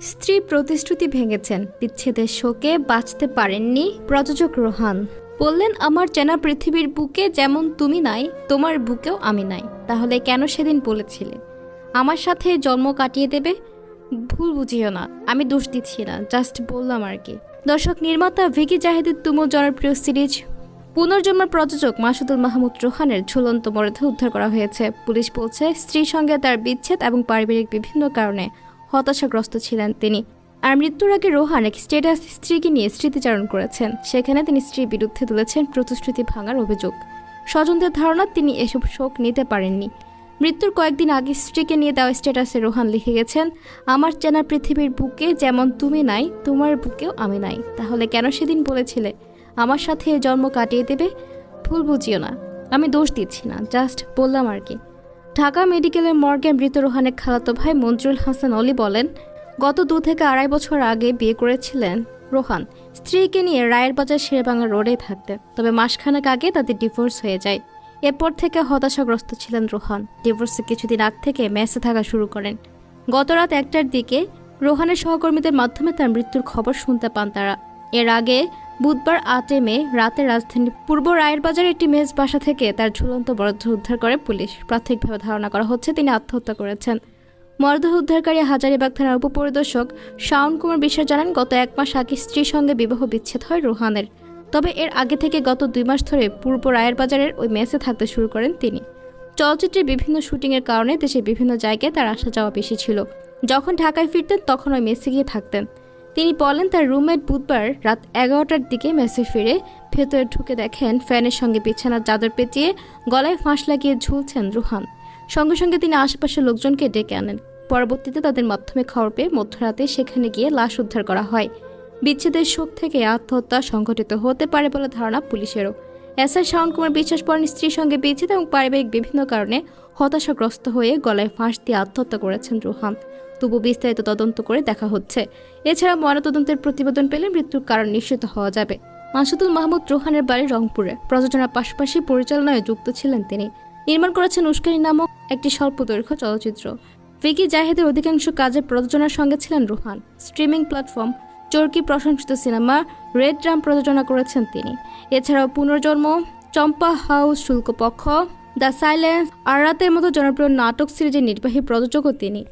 স্ত্রী প্রতিশ্রুতি ভেঙেছেন। বিচ্ছেদের শোকে বাঁচতে পারেননি প্রযোজক রোহান। বললেন, আমার চেনা পৃথিবীর বুকে যেমন তুমি নাই, তোমার বুকেও আমি নাই। তাহলে কেন সেদিন বলেছিলে? আমার সাথে জন্ম কাটিয়ে দেবে? ভুল বুঝিও না, আমি দোষ দিচ্ছি না, জাস্ট বললাম আর কি। দর্শক, নির্মাতা ভিকি জাহিদের তুমুল জনপ্রিয় সিরিজ পুনর্জন্মের প্রযোজক মাসুদুল মাহমুদ রোহানের ঝুলন্ত মরদেহ উদ্ধার করা হয়েছে। পুলিশ বলছে, স্ত্রীর সঙ্গে তার বিচ্ছেদ এবং পারিবারিক বিভিন্ন কারণে হতাশাগ্রস্ত ছিলেন তিনি। আর মৃত্যুর আগে রোহান এক স্টেটাস স্ত্রীকে নিয়ে স্মৃতিচারণ করেছেন। সেখানে তিনি স্ত্রীর বিরুদ্ধে তুলেছেন প্রতিশ্রুতি ভাঙার অভিযোগ। স্বজনদের ধারণা, তিনি এসব শোক নিতে পারেননি। মৃত্যুর কয়েকদিন আগে স্ত্রীকে নিয়ে দেওয়া স্ট্যাটাসে রোহান লিখে গেছেন, আমার চেনা পৃথিবীর বুকে যেমন তুমি নাই, তোমার বুকেও আমি নাই। তাহলে কেন সেদিন বলেছিলে, আমার সাথে জন্ম কাটিয়ে দেবে? ভুল বুঝিও না। আমি দোষ দিচ্ছি না, জাস্ট বললাম আর কি। ঢাকা মেডিকেলের মর্গে মৃত রোহানের খালাতো ভাই মঞ্জুরুল হাসান অলি বলেন, গত দু থেকে আড়াই বছর আগে বিয়ে করেছিলেন রোহান। স্ত্রীকে নিয়ে রায়ের বাজার শেরবাংলা রোডে থাকতেন, তবে মাসখানেক আগে তাদের ডিভোর্স হয়ে যায়। এরপর থেকে হতাশাগ্রস্ত ছিলেন রোহান। ডিভোর্সে কিছুদিন আগ থেকে মেসে থাকা শুরু করেন। গত রাত একটার দিকে রোহানের সহকর্মীদের মাধ্যমে তার মৃত্যুর খবর শুনতে পান তারা। এর আগে বুধবার আটে মে রাতে রাজধানীর পূর্ব রায়ের বাজারের একটি মেজ বাসা থেকে তার ঝুলন্ত মরদেহ উদ্ধার করে পুলিশ। প্রাথমিকভাবে ধারণা করা হচ্ছে তিনি আত্মহত্যা করেছেন। মরদেহ উদ্ধারকারী হাজারিবাগ থানার উপপরিদর্শক শাওন কুমার বিশ্বাস জানান, গত এক মাস আগে স্ত্রীর সঙ্গে বিবাহ বিচ্ছেদ হয় রোহানের। তবে এর আগে থেকে গত দুই মাস ধরে পূর্ব রায়ের বাজারের ওই মেসে থাকতে শুরু করেন তিনি। চলচ্চিত্রের বিভিন্ন শুটিংয়ের কারণে দেশের বিভিন্ন জায়গায় তার আসা যাওয়া বেশি ছিল। যখন ঢাকায় ফিরতেন, তখন ওই মেসে গিয়ে থাকতেন। তিনি বলেন, তার রুমমেট বুধবার রাত এগারোটার দিকে মেসে ফিরে ভেতরে ঢুকে দেখেন ফ্যানের সঙ্গে বিছানার চাদর পেঁচিয়ে গলায় ফাঁস লাগিয়ে ঝুলছেন রুহান। সঙ্গে সঙ্গে তিনি আশেপাশের লোকজনকে ডেকে আনেন। পরবর্তীতে তাদের মাধ্যমে খবর পেয়ে মধ্যরাতে সেখানে গিয়ে লাশ উদ্ধার করা হয়। বিচ্ছেদের শোক থেকে আত্মহত্যা সংঘটিত হতে পারে বলে ধারণা পুলিশেরও। এসআই শাওন কুমার বিশ্বাস পড়েন স্ত্রীর সঙ্গে বিচ্ছেদ এবং পারিবারিক বিভিন্ন কারণে হতাশাগ্রস্ত হয়ে গলায় ফাঁস দিয়ে আত্মহত্যা করেছেন রোহান। তবু বিস্তারিত তদন্ত করে দেখা হচ্ছে। এছাড়া ময়নাতদন্তের প্রতিবেদন পেলে মৃত্যুর কারণ নিশ্চিত হওয়া যাবে। মাসুদুল মাহমুদ রোহানের বাড়ি রংপুরে। প্রযোজনার পাশাপাশি পরিচালনায় যুক্ত ছিলেন তিনি। নির্মাণ করেছেন উস্কানি নামক একটি স্বল্প দৈর্ঘ্য চলচ্চিত্র। ভিকি জাহেদের অধিকাংশ কাজে প্রযোজনার সঙ্গে ছিলেন রোহান। স্ট্রিমিং প্ল্যাটফর্ম চরকি প্রশংসিত সিনেমা রেড ড্রাম প্রযোজনা করেছেন তিনি। এছাড়াও পুনর্জন্ম চম্পা হাউস শুল্কপক্ষ, দ্য সাইলেন্স, আর রাতের মতো জনপ্রিয় নাটক সিরিজের নির্বাহী প্রযোজকও তিনি।